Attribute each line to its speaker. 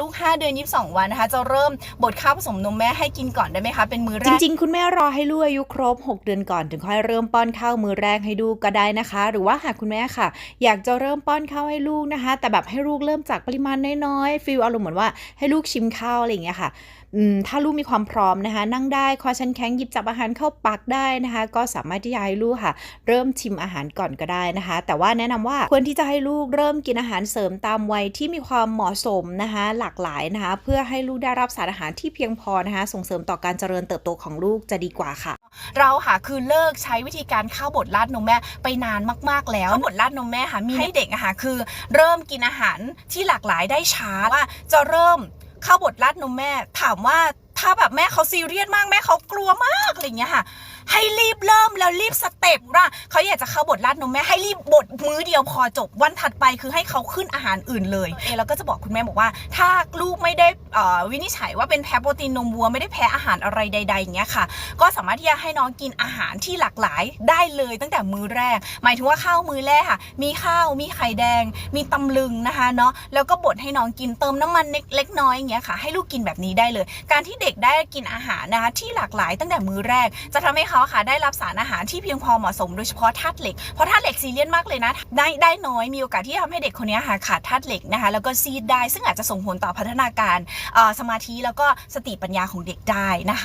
Speaker 1: ลูก 5 เดือน 22 วันนะคะ จะเริ่มบดข้าวผสมนมแม่ให้กินก่อนได้ไหมคะ เป็นมือแรก จ
Speaker 2: ริง ๆ คุณแม่รอให้ลูกอายุครบ 6 เดือนก่อนถึงค่อยเริ่มป้อนข้าวมือแรกให้ลูกก็ได้นะคะ หรือว่าหากคุณแม่ค่ะ อยากจะเริ่มป้อนข้าวให้ลูกนะคะ แต่แบบให้ลูกเริ่มจากปริมาณน้อยๆฟีลอารมณ์เหมือนว่าให้ลูกชิมข้าวอะไรอย่างเงี้ยค่ะถ้าลูกมีความพร้อมนะคะ นั่งได้คอชันแข็งหยิบจับอาหารเข้าปากได้นะคะ ก็สามารถที่จะให้ลูกค่ะ เริ่มชิมอาหารก่อนก็ได้นะคะ แต่ว่าแนะนำว่าควรที่จะให้ลูกเริ่มกินอาหารเสริมตามวัยที่มีความเหมาะสมนะคะหลากหลายนะคะ เพื่อให้ลูกได้รับสารอาหารที่เพียงพอนะคะ ส่งเสริมต่อการเจริญเติบโตของลูกจะดีกว่าค่ะ
Speaker 1: เราค่ะคือเลิกใช้วิธีการข้าวบดราดนมแม่ไปนานมาก ๆ แล้วข้าวบดราดนมแม่ค่ะมีให้เด็กอะค่ะคือ เริ่มกินอาหารที่หลากหลายได้ช้าว่าจะเริ่มข้าวบดราดนมแม่ ถามว่าถ้าแบบแม่เขาซีเรียสมากแม่เขากลัวมากอะไรอย่างเงี้ยค่ะ ให้รีบเริ่มแล้วรีบสเต็ปว่าเขาอยากจะเข้าบทราดนมแม่ให้รีบบดมื้อเดียวพอจบวันถัดไปคือให้เขาขึ้นอาหารอื่นเลยเอแล้วก็จะบอกคุณแม่บอกว่า ถ้าลูกไม่ได้เอ่อวินิจฉัยว่าเป็นแพ้โปรตีนนมวัวไม่ได้แพ้อาหารอะไรใดๆอย่างเงี้ยค่ะ ก็สามารถที่จะให้น้องกินอาหารที่หลากหลายได้เลยตั้งแต่มื้อแรก หมายถึงว่าข้าวมื้อแรกค่ะ มีข้าวมีไข่แดง มีตำลึงนะคะเนาะแล้วก็บดให้น้องกินเติมน้ำมันเล็กๆน้อยๆอย่างเงี้ยค่ะ ให้ลูกกินแบบนี้ได้เลย การที่เด็กได้กินอาหารนะคะที่หลากหลายตั้งแต่มื้อแรก จะทำให้เขาค่ะได้รับสารอาหารที่เพียงพอเหมาะสมโดยเฉพาะธาตุเหล็กเพราะธาตุเหล็กซีเรียสมากเลยนะได้ได้น้อยมีโอกาสที่จะทำให้เด็กคนนี้ค่ะขาดธาตุเหล็กนะคะแล้วก็ซีดได้ซึ่งอาจจะส่งผลต่อพัฒนาการสมาธิแล้วก็สติปัญญาของเด็กได้นะคะ